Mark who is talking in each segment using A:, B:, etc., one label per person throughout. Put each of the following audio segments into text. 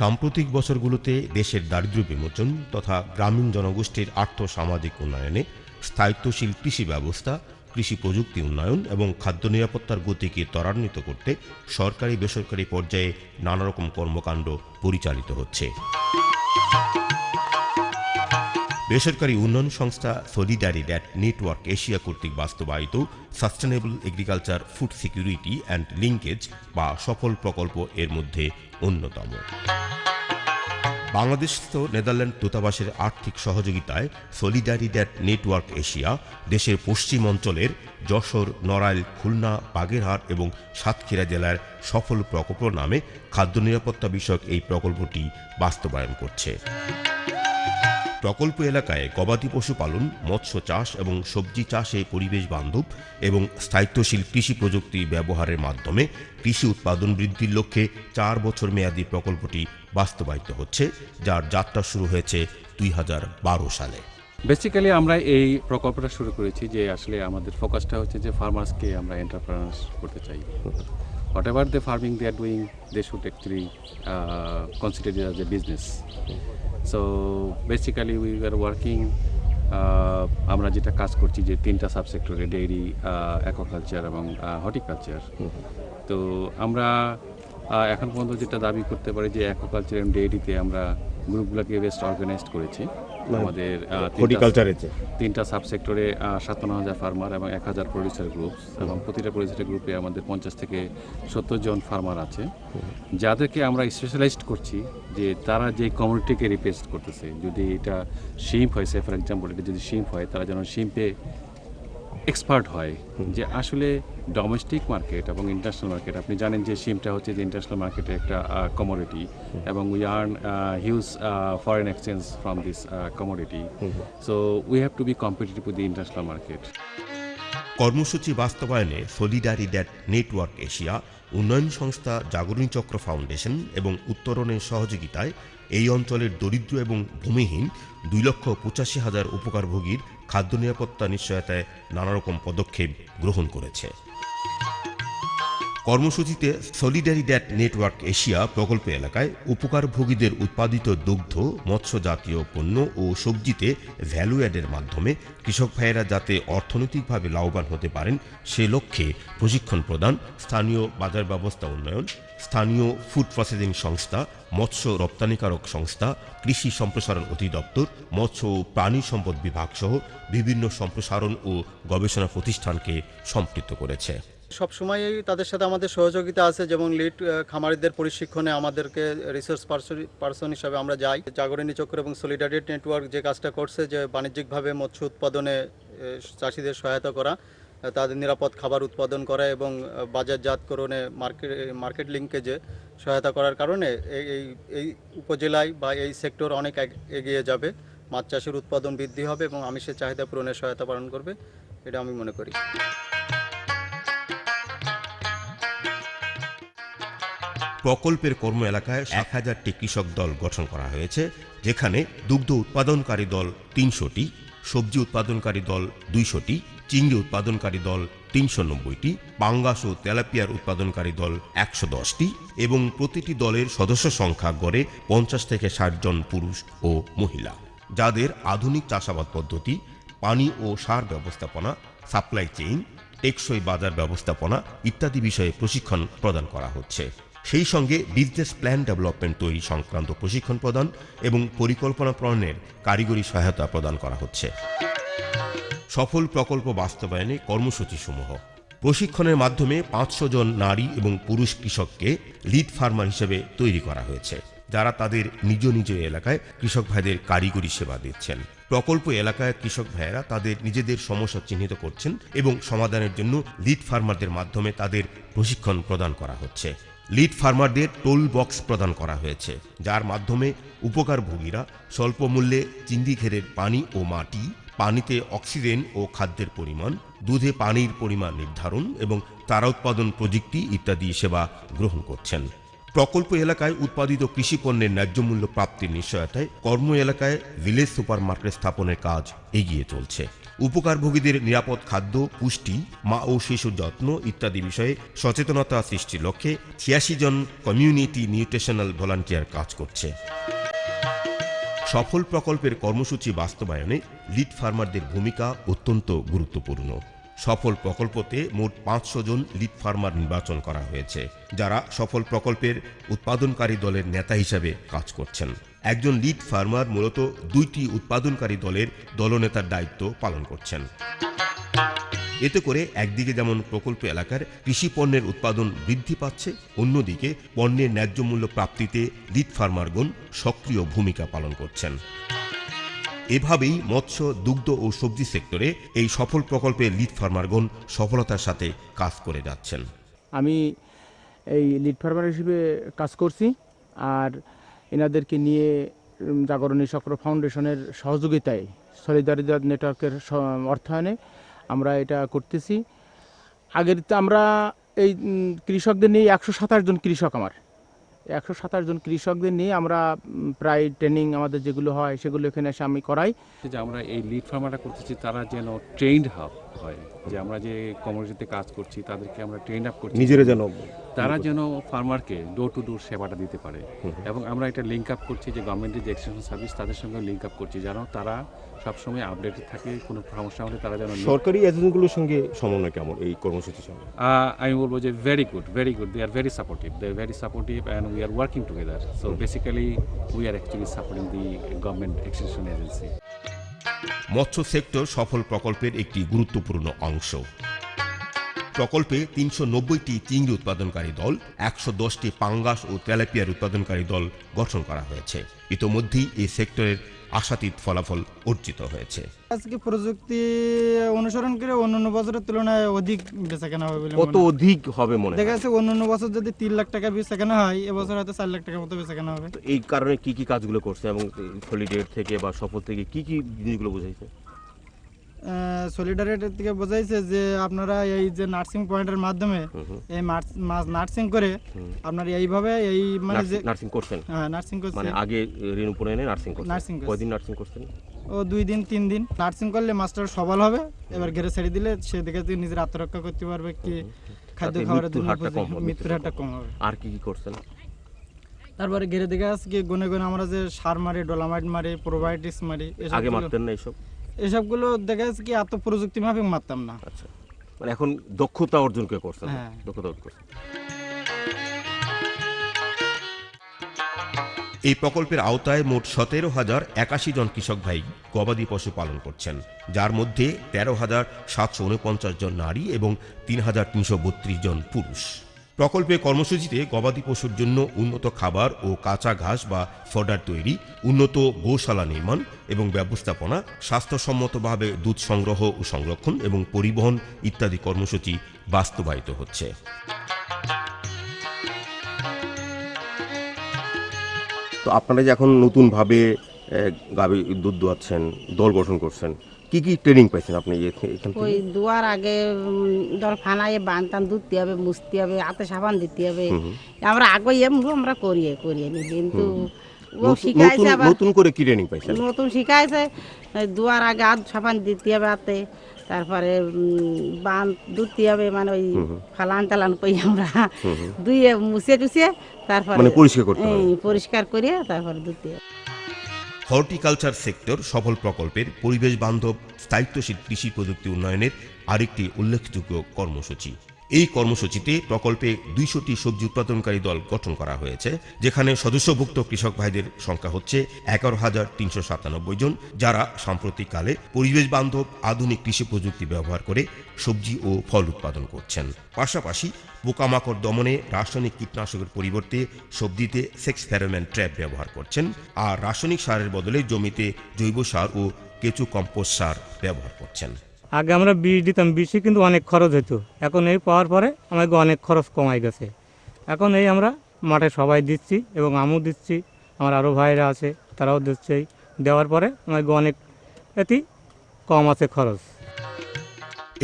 A: সাম্প্রতিক বছরগুলোতে দেশের দারিদ্র্য বিমোচন তথা গ্রামীণ জনগোষ্ঠীর আর্থ সামাজিক উন্নয়নে স্থায়িত্বশীল কৃষি ব্যবস্থা, কৃষি প্রযুক্তি উন্নয়ন এবং খাদ্য নিরাপত্তার গতিকে ত্বরান্বিত করতে সরকারি বেসরকারি পর্যায়ে নানা রকম কর্মকাণ্ড পরিচালিত হচ্ছে। বেসরকারি উন্নয়ন সংস্থা সলিডারি ড্যাট নেটওয়ার্ক এশিয়া কর্তৃক বাস্তবায়িত sustainable agriculture food security and linkage বা সফল প্রকল্প এর মধ্যে অন্যতম। বাংলাদেশস্থ নেদারল্যান্ড দূতাবাসের আর্থিক সহযোগিতায় সলিডারি ড্যাট নেটওয়ার্ক এশিয়া দেশের পশ্চিম অঞ্চলের যশোর, নড়াইল, খুলনা, বাগেরহাট এবং সাতক্ষীরা জেলার সফল প্রকল্প নামে খাদ্য নিরাপত্তা বিষয়ক এই প্রকল্পটি বাস্তবায়ন করছে। প্রকল্প এলাকায় গবাদি পশুপালন মৎস্য চাষ এবং সবজি চাষে পরিবেশ বান্ধব এবং স্থায়িত্বশীল কৃষি প্রযুক্তি ব্যবহারের মাধ্যমে কৃষি উৎপাদন বৃদ্ধির লক্ষ্যে চার বছর মেয়াদী প্রকল্পটি বাস্তবায়িত হচ্ছে, যার যাত্রা শুরু হয়েছে দুই হাজার বারো সালে।
B: বেসিক্যালি আমরা এই প্রকল্পটা শুরু করেছি যে আসলে আমাদের ফোকাসটা হচ্ছে যে ফার্মার্সকে আমরা এন্টারপ্রেনার্স করতে চাই। Whatever the farming they are doing they should actually consider as a business so basically we are working আমরা যেটা কাজ করছি যে তিনটা সাবসেক্টরে ডেইরি অ্যাকোকালচার এবং হর্টিকালচার তো আমরা এখন পর্যন্ত যেটা দাবি করতে পারি যে অ্যাকোকালচার এবং ডেইরিতে আমরা গ্রুপগুলোকে বেস্ট অর্গানাইজড করেছি। আমাদের হর্টিকালচারে তিনটা-
A: হর্টিকালচারের
B: সেক্টরে সাতান্ন হাজার ফার্মার এবং এক হাজার প্রডিউসার গ্রুপ এবং প্রতিটা প্রডিউসার গ্রুপে আমাদের পঞ্চাশ থেকে সত্তর জন ফার্মার আছে। যাদেরকে আমরা স্পেশালাইজড করছি যে তারা যে কমিউনিটিকে রিপ্রেজেন্ট করতেছে যদি এটা শিম্প হয় সে ফর এক্সাম্পল এটা যদি শিম্প হয় তারা যেন শিম্পে এক্সপার্ট হয় যে আসলে ডোমেস্টিক মার্কেট এবং ইন্টারন্যাশনাল মার্কেট আপনি জানেন যে সিমটা হচ্ছে যে ইন্টারন্যাশনাল মার্কেটে একটা কমোডিটি এবং we earn huge foreign exchange from this commodity so we have to be competitive with the international market
A: কর্মসূচি বাস্তবায়নে সলিডারি ড্যাট নেটওয়ার্ক এশিয়া উন্নয়ন সংস্থা জাগরণী চক্র ফাউন্ডেশন এবং উত্তরণের সহযোগিতায় এই অঞ্চলের দরিদ্র এবং ভূমিহীন দুই লক্ষ পঁচাশি হাজার উপকারভোগীর খাদ্য নিরাপত্তা নিশ্চয়তায় নানা রকম পদক্ষেপ গ্রহণ করেছে। কর্মসূচিতে সলিডারি ড্যাট নেটওয়ার্ক এশিয়া প্রকল্প এলাকায় উপকারভোগীদের উৎপাদিত দুগ্ধ মৎস্য জাতীয় পণ্য ও সবজিতে ভ্যালু অ্যাডের মাধ্যমে কৃষক ভাইয়েরা যাতে অর্থনৈতিকভাবে লাভবান হতে পারেন, সে লক্ষ্যে প্রশিক্ষণ প্রদান, স্থানীয় বাজার ব্যবস্থা উন্নয়ন, স্থানীয় ফুড প্রসেসিং সংস্থা মৎস্য রপ্তানিকারক সংস্থা, কৃষি সম্প্রসারণ অধিদপ্তর, মৎস্য ও প্রাণী সম্পদ বিভাগ সহ বিভিন্ন সম্প্রসারণ ও গবেষণা প্রতিষ্ঠানকে সম্পৃক্ত করেছে।
C: সবসময়ই তাদের সাথে আমাদের সহযোগিতা আছে, যেমন লিড খামারিদের প্রশিক্ষণে আমাদেরকে রিসার্চ পার্সন হিসাবে আমরা যাই। জাগরণী চক্র এবং সলিডারিটি নেটওয়ার্ক যে কাজটা করছে, যে বাণিজ্যিকভাবে মৎস্য উৎপাদনে চাষিদের সহায়তা করা তাদের নিরাপদ খাবার উৎপাদন করা এবং বাজারজাতকরণে মার্কেট মার্কেট লিঙ্কেজে সহায়তা করার কারণে এই এই- এই উপজেলায় বা এই সেক্টর অনেক এগিয়ে যাবে। মাছ চাষের উৎপাদন বৃদ্ধি হবে এবং আমিষের চাহিদা পূরণে সহায়তা পালন করবে, এটা আমি মনে করি।
A: প্রকল্পের কর্ম এলাকায় এক হাজারটি কৃষক দল গঠন করা হয়েছে, যেখানে দুগ্ধ উৎপাদনকারী দল তিনশোটি, সবজি উৎপাদনকারী দল দুইশোটি চিংড়ি উৎপাদনকারী দল তিনশো নব্বইটি, পাঙ্গাস ও তেলাপিয়ার উৎপাদনকারী দল একশো দশটি এবং প্রতিটি দলের সদস্য সংখ্যা গড়ে পঞ্চাশ থেকে ষাট জন পুরুষ ও মহিলা। যাদের আধুনিক চাষাবাদ পদ্ধতি, পানি ও সার ব্যবস্থাপনা, সাপ্লাই চেইন, টেকসই বাজার ব্যবস্থাপনা ইত্যাদি বিষয়ে প্রশিক্ষণ প্রদান করা হচ্ছে। সেই সঙ্গে বিজনেস প্ল্যান ডেভেলপমেন্ট তৈরি সংক্রান্ত প্রশিক্ষণ প্রদান এবং পরিকল্পনা প্রণয়নের কারিগরি সহায়তা প্রদান করা হচ্ছে। সফল প্রকল্প বাস্তবায়নে কর্মসূচিসমূহ। প্রশিক্ষণের মাধ্যমে পাঁচশো জন নারী এবং পুরুষ কৃষককে লিড ফার্মার হিসেবে তৈরি করা হয়েছে, যারা তাদের নিজ নিজ এলাকায় কৃষক ভাইদের কারিগরি সেবা দিচ্ছেন। প্রকল্প এলাকায় কৃষক ভাইয়েরা তাদের নিজেদের সমস্যা চিহ্নিত করছেন এবং সমাধানের জন্য লিড ফার্মারদের মাধ্যমে তাদের প্রশিক্ষণ প্রদান করা হচ্ছে। লিড ফার্মারদের টোল বক্স প্রদান করা হয়েছে, যার মাধ্যমে উপকারভোগীরা স্বল্প মূল্যে পানি ও মাটি পানিতে অক্সিজেন ও খাদ্যের পরিমাণ, দুধে পানির পরিমাণ নির্ধারণ এবং তারা উৎপাদন প্রযুক্তি ইত্যাদি সেবা গ্রহণ করছেন। প্রকল্প এলাকায় উৎপাদিত কৃষি পণ্যের ন্যায্য মূল্য প্রাপ্তির নিশ্চয়তায় কর্ম এলাকায় ভিলেজ সুপার মার্কেট স্থাপনের কাজ এগিয়ে চলছে। উপকারভোগীদের নিরাপদ খাদ্য, পুষ্টি, মা ও শিশুর যত্ন ইত্যাদি বিষয়ে সচেতনতা সৃষ্টির লক্ষ্যে ছিয়াশি জন কমিউনিটি নিউট্রিশনাল ভলান্টিয়ার কাজ করছে। সফল প্রকল্পের কর্মসূচি বাস্তবায়নে লিড ফার্মারদের ভূমিকা অত্যন্ত গুরুত্বপূর্ণ। সফল প্রকল্পতে মোট পাঁচশো জন লিড ফার্মার নির্বাচন করা হয়েছে, যারা সফল প্রকল্পের উৎপাদনকারী দলের নেতা হিসাবে কাজ করছেন। একজন লিড ফার্মার মূলত দুইটি উৎপাদনকারী দলের দলনেতার দায়িত্ব পালন করছেন। এতে করে একদিকে যেমন প্রকল্প এলাকার কৃষি পণ্যের উৎপাদন বৃদ্ধি পাচ্ছে, অন্যদিকে পণ্যের ন্যায্য মূল্য প্রাপ্তিতে লিড ফার্মারগণ সক্রিয় ভূমিকা পালন করছেন। এভাবেই মৎস্য, দুগ্ধ ও সবজি সেক্টরে এই সফল প্রকল্পে লিড ফার্মারগণ সফলতার সাথে কাজ করে যাচ্ছেন।
D: আমি এই লিড ফার্মার হিসেবে কাজ করছি আর এনাদেরকে নিয়ে জাগরণী চক্র ফাউন্ডেশনের সহযোগিতায়, সলিদারিতা নেটওয়ার্কের অর্থায়নে আমরা এটা করতেছি। আগের তো আমরা এই কৃষকদের নিয়ে একশো সাতাশ জন কৃষক আমার। একশো সাতাশ জন কৃষকদের নিয়ে আমরা প্রায় ট্রেনিং আমাদের যেগুলো হয় সেগুলো এখানে এসে আমি করাই।
B: যে আমরা এই লিড ফার্মারটা করতেছি তারা যেন ট্রেন্ড হাব হয়। যে আমরা যে কমিউনিটিতে কাজ করছি তাদেরকে আমরা ট্রেন আপ করছি।
E: নিজেরা যেন
B: তারা যেন ফার্মারকে ডোর টু ডোর সেবাটা দিতে পারে। এবং আমরা এটা লিঙ্ক আপ করছি যে গভর্নমেন্টের যে এক্সটেনশন সার্ভিস তাদের সঙ্গে লিঙ্ক আপ করছি। যেন তারা সবসময় আপডেটেড থাকে কোনো সমস্যা হলে তারা যেন
E: সরকারি এজেন্টগুলোর সঙ্গে সমন্বয় কেমন এই কর্মসূচির সঙ্গে?
B: আহ, আমি বলব যে very good very good they are very supportive they are very supportive and we are working together so basically we are actually supporting the government extension agency
A: মৎস্য সেক্টর সফল প্রকল্পের একটি গুরুত্বপূর্ণ অংশ। প্রকল্পে তিনশো নব্বইটি চিংড়ি উৎপাদনকারী দল একশো দশটি পাঙ্গাস ও তেলাপিয়ার উৎপাদনকারী দল গঠন করা হয়েছে। ইতোমধ্যেই এই সেক্টরের আশাতীত ফলাফল অর্জিত হয়েছে।
F: আজকে প্রযুক্তি অনুসরণ করে অন্যান্য বছরের তুলনায় অধিক বেচা কেনা হবে বলে
E: কত অধিক হবে মনে
F: দেখা? যাচ্ছে অন্যান্য বছর যদি তিন লাখ টাকা বেচা কেনা হয় এবছর হয়তো চার লাখ টাকার মতো বেচা কেনা হবে।
E: তো এই কারণে কি কি কাজগুলো করছে এবং ফলিডেট থেকে বা সফল থেকে কি কি জিনিসগুলো বুঝাইছে?
F: সলিডারিটির থেকে বোঝাইছে যে আপনারা এই যে নার্সিং পয়েন্টের মাধ্যমে এই নার্সিং করে আপনারা এইভাবে এই মানে যে
E: নার্সিং করছেন?
F: হ্যাঁ নার্সিং করছে
E: মানে আগে ঋণ এনে নার্সিং করছেন?
F: করছি।
E: কয়দিন নার্সিং করছেন?
F: ও দুই দিন তিন দিন। নার্সিং করলে মাস্টার সবল হবে। এবার ঘেরে ছেড়ে দিলে সে দেখে যে নিজের আত্মরক্ষা করতে পারবে কি খাদ্য খাবারের জন্য
E: হারটা কম হবে,
F: মৃত্যুর হারটা কম হবে।
E: আর কি কি করছেন?
F: তারপরে ঘেরে দেখে আজকে গুনে গুনে আমরা যে সার মারি ডোলামাইট মারি প্রোবায়োটিক্স মারি
E: আগে মারতেন না এসব
F: এসবগুলো দেখা যাচ্ছে কি এত প্রযুক্তি মাফিক মারতাম না।
E: আচ্ছা। মানে এখন দক্ষতা অর্জন করে করছেন
F: হ্যাঁ।
E: দক্ষতা অর্জন করছেন
A: এই প্রকল্পের আওতায় মোট সতেরো হাজার একাশি জন কৃষক ভাই গবাদি পশু পালন করছেন যার মধ্যে তেরো হাজার সাতশো উনপঞ্চাশ জন নারী এবং তিন হাজার তিনশো বত্রিশ জন পুরুষ। প্রকল্পে কর্মসূচিতে গবাদি পশুর জন্য উন্নত খাবার ও কাঁচা ঘাস বা ফডার তৈরি, উন্নত গোশালা নির্মাণ এবং ব্যবস্থাপনা, স্বাস্থ্যসম্মতভাবে দুধ সংগ্রহ ও সংরক্ষণ এবং পরিবহন ইত্যাদি কর্মসূচি বাস্তবায়িত হচ্ছে।
E: তো আপনারা যে এখন নতুন ভাবে গাবি দুধ দোয়াচ্ছেন, দল গঠন করছেন কি কি ট্রেনিং পাইছেন আপনি এখ- এখান
G: ওই দুয়ার আগে ধর ফানায় বানতাম ধুতে হবে মুছতে হবে হাতে সাবান দিতে হবে। আমরা আগে এমন আমরা করিয়ে করিয়ে নি কিন্তু ও
E: নতুন-
G: শিখাইছে আবার।
E: নতুন করে কি ট্রেনিং পাইছেন?
G: নতুন শিখাইছে দুয়ার আগে হাত সাবান দিতে হবে হাতে তারপরে বান ধুতে হবে মানে ওই ফালান টালান করি আমরা ধুয়ে মুছে টুছে তারপরে
E: মানে পরিষ্কার করতে হবে।
G: পরিষ্কার করিয়ে তারপরে ধুতে হবে।
A: হর্টিকালচার সেক্টর সফল প্রকল্পের পরিবেশ বান্ধব স্থায়িত্বশীল কৃষি প্রযুক্তি উন্নয়নের আরেকটি উল্লেখযোগ্য কর্মসূচি। এই কর্মসূচিতে প্রকল্পে দুইশোটি সবজি উৎপাদনকারী দল গঠন করা হয়েছে, যেখানে সদস্যভুক্ত কৃষক ভাইদের সংখ্যা হচ্ছে এগারো হাজার তিনশো সাতানব্বই জন, যারা সাম্প্রতিককালে পরিবেশ বান্ধব আধুনিক কৃষি প্রযুক্তি ব্যবহার করে সবজি ও ফল উৎপাদন করছেন। পাশাপাশি পোকামাকড় দমনে রাসায়নিক কীটনাশকের পরিবর্তে সবজিতে সেক্স ফেরোম্যান ট্র্যাপ ব্যবহার করছেন আর রাসায়নিক সারের বদলে জমিতে জৈব সার ও কেঁচু কম্পোস্ট সার ব্যবহার করছেন।
H: আগে আমরা বীজ দিতাম বীজে কিন্তু অনেক খরচ হতো এখন এই পাওয়ার পরে আমাকে অনেক খরচ কমাই গেছে। এখন এই আমরা মাঠে সবাই দিচ্ছি এবং আমিও দিচ্ছি, আমার আরও ভাইরা আছে, তারাও দিচ্ছে। দেওয়ার পরে আমাকে অনেক এটি কম আছে খরচ।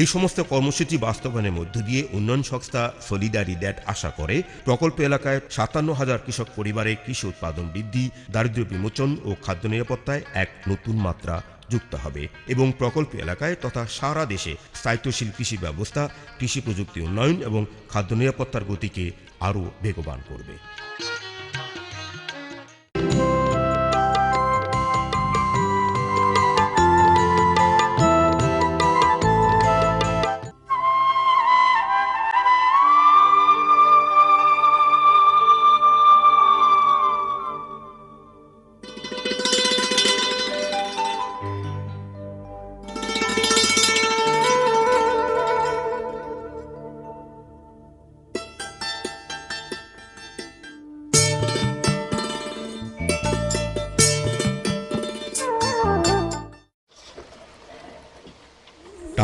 A: এই সমস্ত কর্মসূচি বাস্তবায়নের মধ্য দিয়ে উন্নয়ন সংস্থা সলিডারি দ্যাট আশা করে, প্রকল্প এলাকায় সাতান্ন হাজার কৃষক পরিবারে কৃষি উৎপাদন বৃদ্ধি, দারিদ্র্য বিমোচন ও খাদ্য নিরাপত্তায় এক নতুন মাত্রা যুক্ত হবে এবং প্রকল্প এলাকায় তথা সারা দেশে স্থায়িত্বশীল কৃষি ব্যবস্থা, কৃষি প্রযুক্তি উন্নয়ন এবং খাদ্য নিরাপত্তার গতিকে আরও বেগবান করবে।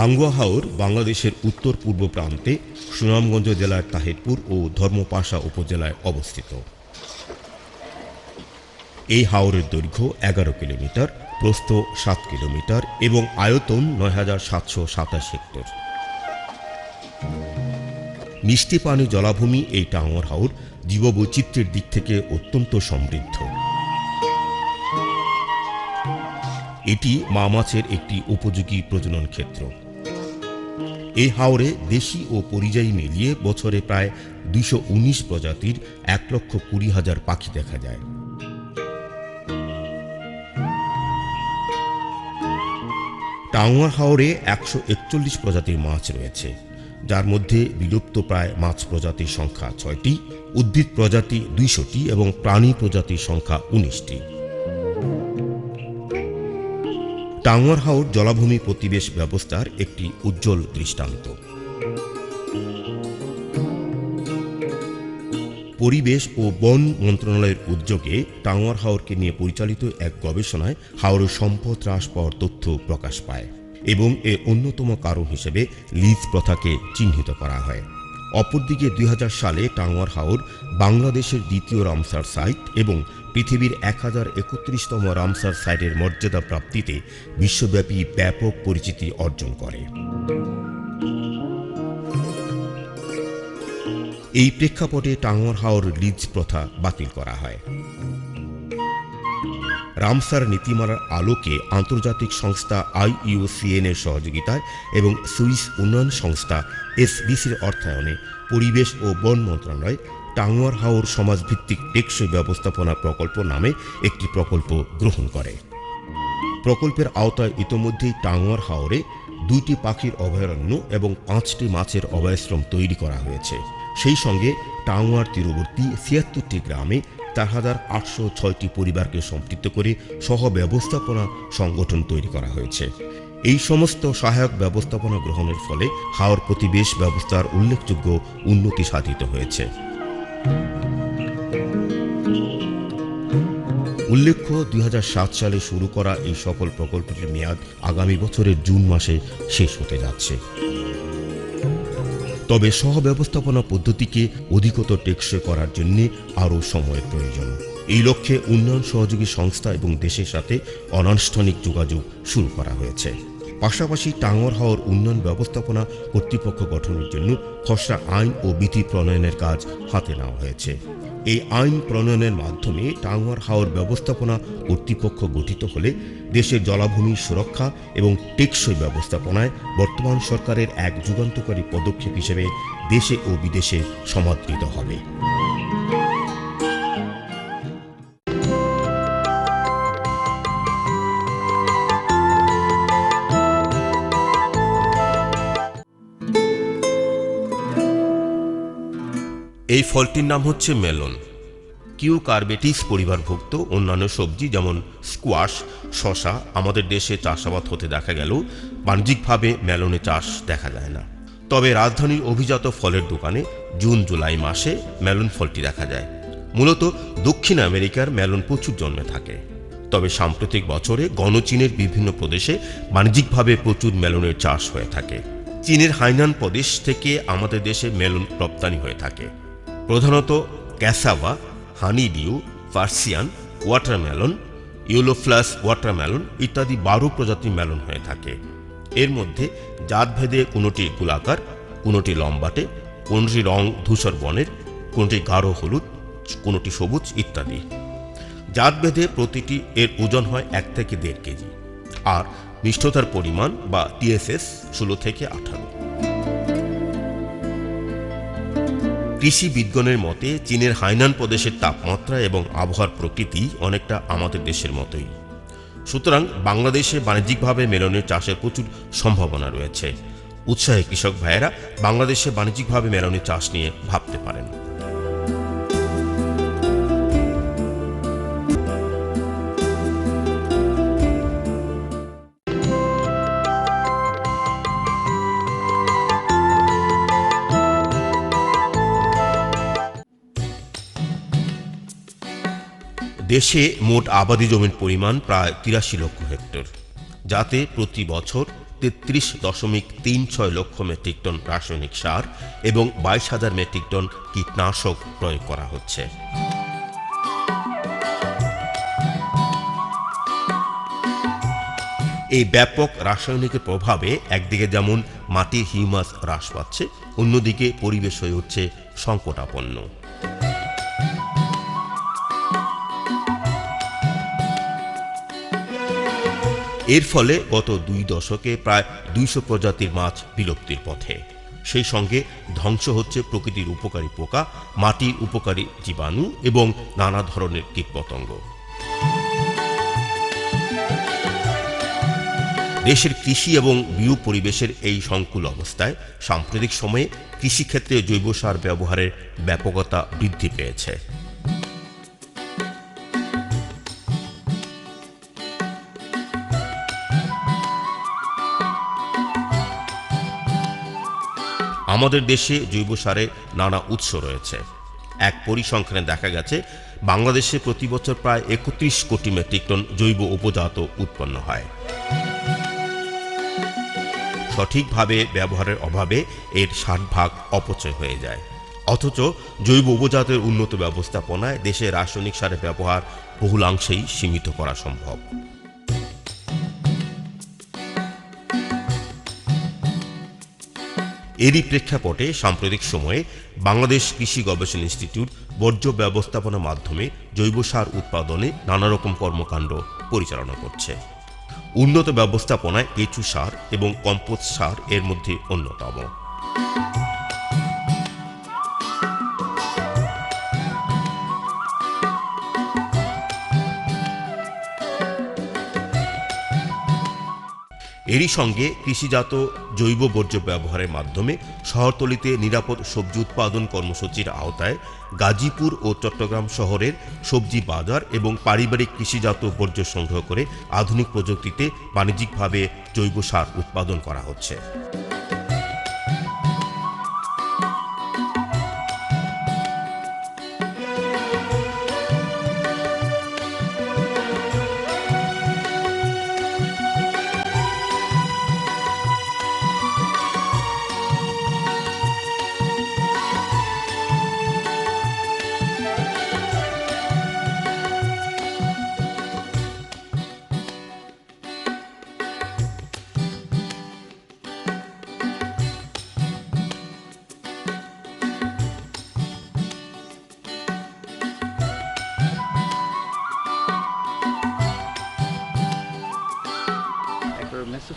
A: টাঙ্গুয়া হাওর বাংলাদেশের উত্তর পূর্ব প্রান্তে সুনামগঞ্জ জেলার তাহিরপুর ও ধর্মপাশা উপজেলায় অবস্থিত। এই হাওরের দৈর্ঘ্য এগারো কিলোমিটার, প্রস্থ সাত কিলোমিটার এবং আয়তন নয় হাজার সাতশো সাতাশ হেক্টর। মিষ্টি পানি জলাভূমি এই টাঙ্গর হাওর জীববৈচিত্র্যের দিক থেকে অত্যন্ত সমৃদ্ধ। এটি মা মাছের একটি উপযোগী প্রজনন ক্ষেত্র। এই হাওরে দেশি ও পরিযায়ী মিলিয়ে বছরে প্রায় উনিশ প্রজাতির এক লক্ষ কুড়ি হাজার পাখি দেখা যায়। টাঙ্গুয়ার হাওরে একশো একচল্লিশ প্রজাতির মাছ রয়েছে। যার মধ্যে বিলুপ্ত প্রায় মাছ প্রজাতির সংখ্যা ছয়টি, উদ্ভিদ প্রজাতি দুইশোটি এবং প্রাণী প্রজাতির সংখ্যা উনিশটি। টাঙ্গুয়ার হাওর জলাভূমি প্রতিবেশ ব্যবস্থার একটি উজ্জ্বল দৃষ্টান্ত। পরিবেশ ও বন মন্ত্রণালয়ের উদ্যোগে টাঙ্গুয়ার হাওরকে নিয়ে পরিচালিত এক গবেষণায় হাওরের সম্পদ হ্রাস পাওয়ার তথ্য প্রকাশ পায় এবং এর অন্যতম কারণ হিসেবে লিজ প্রথাকে চিহ্নিত করা হয়। অপরদিকে দুই হাজার সালে টাঙ্গুয়ার হাওর বাংলাদেশের দ্বিতীয় রামসার সাইট এবং পৃথিবীর এক হাজার একত্রিশতম রামসার সাইটের মর্যাদা প্রাপ্তিতে বিশ্বব্যাপী ব্যাপক পরিচিতি অর্জন করে। এই প্রেক্ষাপটে টাঙ্গুয়ার হাওর লিজ প্রথা বাতিল করা হয়। রামসার নীতিমালার আলোকে আন্তর্জাতিক সংস্থা আইইউসিএন এর সহযোগিতায় এবং সুইস উন্নয়ন সংস্থা এসবিসির অর্থায়নে পরিবেশ ও বন মন্ত্রণালয় টাঙ্গুয়ার হাওর সমাজভিত্তিক টেকসই ব্যবস্থাপনা প্রকল্প নামে একটি প্রকল্প গ্রহণ করে। প্রকল্পের আওতায় ইতোমধ্যেই টাঙ্গুয়ার হাওরে দুইটি পাখির অভয়ারণ্য এবং পাঁচটি মাছের অভয়াশ্রম তৈরি করা হয়েছে। সেই সঙ্গে টাঙ্গুয়ার তীরবর্তী ছিয়াত্তরটি গ্রামে চার হাজার আটশো ছয়টি পরিবারকে সম্পৃক্ত করে সহ ব্যবস্থাপনা সংগঠন তৈরি করা হয়েছে। এই সমস্ত সহায়ক ব্যবস্থাপনা গ্রহণের ফলে হাওর প্রতিবেশ ব্যবস্থার উল্লেখযোগ্য উন্নতি সাধিত হয়েছে। উল্লেখ্য, দুই হাজার সাত সালে শুরু করা এই সকল প্রকল্পটির মেয়াদ আগামী বছরের জুন মাসে শেষ হতে যাচ্ছে। তবে সহ ব্যবস্থাপনা পদ্ধতিকে অধিকতর টেকসই করার জন্য আরও সময়ের প্রয়োজন। এই লক্ষ্যে উন্নয়ন সহযোগী সংস্থা এবং দেশের সাথে অনানুষ্ঠানিক যোগাযোগ শুরু করা হয়েছে। পাশাপাশি টাঙ্গর হাওর উন্নয়ন ব্যবস্থাপনা কর্তৃপক্ষ গঠনের জন্য খসড়া আইন ও বিধি প্রণয়নের কাজ হাতে নেওয়া হয়েছে। এই আইন প্রণয়নের মাধ্যমে টাঙ্গর হাওর ব্যবস্থাপনা কর্তৃপক্ষ গঠিত হলে দেশের জলাভূমি সুরক্ষা এবং টেকসই ব্যবস্থাপনায় বর্তমান সরকারের এক যুগান্তকারী পদক্ষেপ হিসেবে দেশে ও বিদেশে সমাদৃত হবে। এই ফলটির নাম হচ্ছে মেলন। কিউ কার্বেটিস পরিবারভুক্ত অন্যান্য সবজি যেমন স্কোয়াশ শশা আমাদের দেশে চাষাবাদ হতে দেখা গেল বাণিজ্যিকভাবে মেলনে চাষ দেখা যায় না। তবে রাজধানীর অভিজাত ফলের দোকানে জুন, জুলাই মাসে মেলন ফলটি দেখা যায়। মূলত দক্ষিণ আমেরিকার মেলন প্রচুর জন্মে থাকে। তবে সাম্প্রতিক বছরে গণচীনের বিভিন্ন প্রদেশে বাণিজ্যিকভাবে প্রচুর মেলনের চাষ হয়ে থাকে। চীনের হাইনান প্রদেশ থেকে আমাদের দেশে মেলন রপ্তানি হয়ে থাকে। প্রধানত cassava honeydew Persian, watermelon, ইউলোফ্লাস watermelon ইত্যাদি বারো প্রজাতির মেলন হয়ে থাকে। এর মধ্যে জাতভেদে কোনোটি গোলাকার, কোনোটি লম্বাটে, কোনোটি রং ধূসর বনের কোনোটি গাঢ় হলুদ, কোনোটি সবুজ ইত্যাদি। জাতভেদে প্রতিটি এর ওজন হয় এক থেকে দেড় কেজি। আর মিষ্টতার পরিমাণ বা টিএসএস ষোলো থেকে আঠারো। কৃষি বিজ্ঞানের মতে, চীনের হাইনান প্রদেশের তাপমাত্রা এবং আবহাওয়ার প্রকৃতি অনেকটা আমাদের দেশের মতোই। সুতরাং বাংলাদেশে বাণিজ্যিকভাবে মেলনের চাষের প্রচুর সম্ভাবনা রয়েছে। উৎসাহে কৃষক ভাইয়েরা বাংলাদেশে বাণিজ্যিকভাবে মেলনের চাষ নিয়ে ভাবতে পারেন। দেশে মোট আবাদি জমির পরিমাণ প্রায় তিরাশি লক্ষ হেক্টর, যাতে প্রতি বছর তেত্রিশ দশমিক তিন ছয় লক্ষ মেট্রিক টন রাসায়নিক সার এবং বাইশ হাজার মেট্রিক টন কীটনাশক প্রয়োগ করা হচ্ছে। এই ব্যাপক রাসায়নিকের প্রভাবে একদিকে যেমন মাটির হিউমাস হ্রাস পাচ্ছে, অন্যদিকে পরিবেশ হয়ে উঠছে সংকটাপন্ন। এর ফলে গত দুই দশকে প্রায় দুইশো প্রজাতির মাছ বিলুপ্তির পথে। সেই সঙ্গে ধ্বংস হচ্ছে প্রকৃতির উপকারী পোকা, মাটির উপকারী জীবাণু এবং নানা ধরনের কীটপতঙ্গ। দেশের কৃষি এবং বিরূপ পরিবেশের এই সংকুল অবস্থায় সাম্প্রতিক সময়ে কৃষিক্ষেত্রে জৈব সার ব্যবহারের ব্যাপকতা বৃদ্ধি পেয়েছে। আমাদের দেশে জৈব সারের নানা উৎস রয়েছে। এক পরিসংখ্যানে দেখা গেছে, বাংলাদেশে প্রতি বছর প্রায় একত্রিশ কোটি মেট্রিক টন জৈব উপজাত উৎপন্ন হয়। সঠিকভাবে ব্যবহারের অভাবে এর ষাট ভাগ অপচয় হয়ে যায়। অথচ জৈব উপজাতের উন্নত ব্যবস্থাপনায় দেশে রাসায়নিক সারের ব্যবহার বহুলাংশেই সীমিত করা সম্ভব। এরই প্রেক্ষাপটে সাম্প্রতিক সময়ে বাংলাদেশ কৃষি গবেষণা ইনস্টিটিউট বর্জ্য ব্যবস্থাপনার মাধ্যমে জৈব সার উৎপাদনে নানারকম কর্মকাণ্ড পরিচালনা করছে। উন্নত ব্যবস্থাপনায় কেঁচু সার এবং কম্পোস্ট সার এর মধ্যে অন্যতম। এরই সঙ্গে কৃষিজাত জৈব বর্জ্য ব্যবহারের মাধ্যমে শহরতলিতে নিরাপদ সবজি উৎপাদন কর্মসূচির আওতায় গাজীপুর ও চট্টগ্রাম শহরের সবজি বাজার এবং পারিবারিক কৃষিজাত বর্জ্য সংগ্রহ করে আধুনিক প্রযুক্তিতে বাণিজ্যিকভাবে জৈব সার উৎপাদন করা হচ্ছে।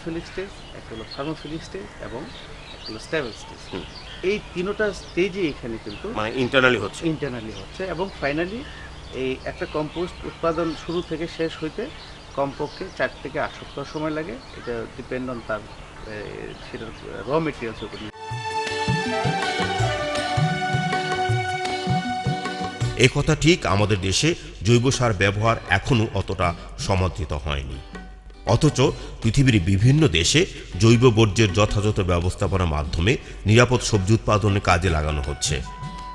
I: মেসোফিলিক স্টেজ একটা হলো থার্মোফিলিক স্টেজ এবং একটা হলো স্টেবল স্টেজ এই তিনোটা স্টেজই এখানে কিন্তু
A: মানে ইন্টারনালি হচ্ছে।
I: ইন্টারনালি হচ্ছে এবং ফাইনালি এই একটা কম্পোস্ট উৎপাদন শুরু থেকে শেষ হইতে কমপক্ষে চার থেকে আট সপ্তাহ সময় লাগে। এটা ডিপেন্ড অন তার সেটার র মেটেরিয়ালস উপর
A: এ কথা ঠিক আমাদের দেশে জৈব সার ব্যবহার এখনও অতটা সমাদৃত হয়নি। অথচ পৃথিবীর বিভিন্ন দেশে জৈব বর্জ্যের যথাযথ ব্যবস্থাপনার মাধ্যমে নিরাপদ সবজি উৎপাদনে কাজে লাগানো হচ্ছে।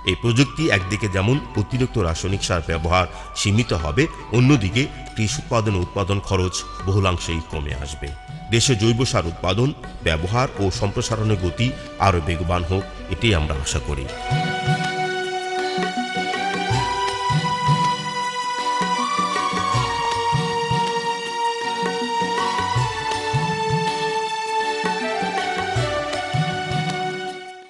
A: এই প্রযুক্তি একদিকে যেমন অতিরিক্ত রাসায়নিক সার ব্যবহার সীমিত হবে, অন্যদিকে কৃষি উৎপাদন উৎপাদন খরচ বহুলাংশেই কমে আসবে। দেশে জৈব সার উৎপাদন, ব্যবহার ও সম্প্রসারণের গতি আরও বেগবান হোক, এটাই আমরা আশা করি।